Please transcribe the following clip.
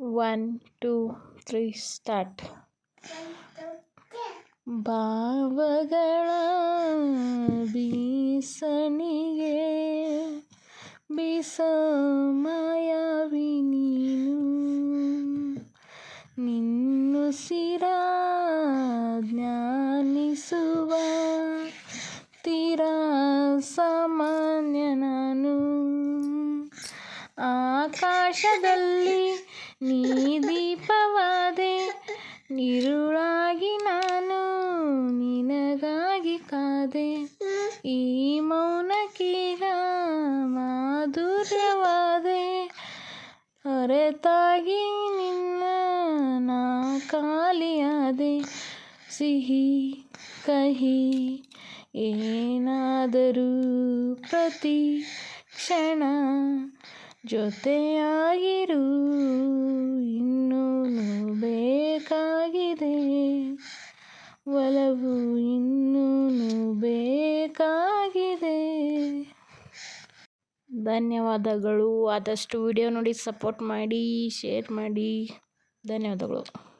One two three start ಭಾವಗಳ ಬೀಸಣಿಗೆ ಬೀಸೋ ಮಾಯಾವಿ ನೀನು ನಿನ್ನುಸಿರ ಜ್ಞಾನಿಸುವ ತೀರ ಸಾಮಾನ್ಯ ನಾನು. ಆಕಾಶದಲ್ಲಿ ನೀ ದೀಪವಾದೆ, ನಿರುಳಾಗಿ ನಾನು ನಿನಗಾಗಿ ಕಾದೆ. ಈ ಮೌನಕ್ಕೀಗ ಮಾಧುರ್ಯವಾದೆ, ಹೊರತಾಗಿ ನಿನ್ನ ನಾ ಖಾಲಿಯಾದೆ. ಸಿಹಿ ಕಹಿ ಏನಾದರೂ ಪ್ರತಿ ಕ್ಷಣ ಜೊತೆಯಾಗಿರು ಇನ್ನೂನು ಬೇಕಾಗಿದೆ ಒಲವು ಇನ್ನೂ ಬೇಕಾಗಿದೆ ಧನ್ಯವಾದಗಳು. ಆದಷ್ಟು ವಿಡಿಯೋ ನೋಡಿ ಸಪೋರ್ಟ್ ಮಾಡಿ ಶೇರ್ ಮಾಡಿ. ಧನ್ಯವಾದಗಳು.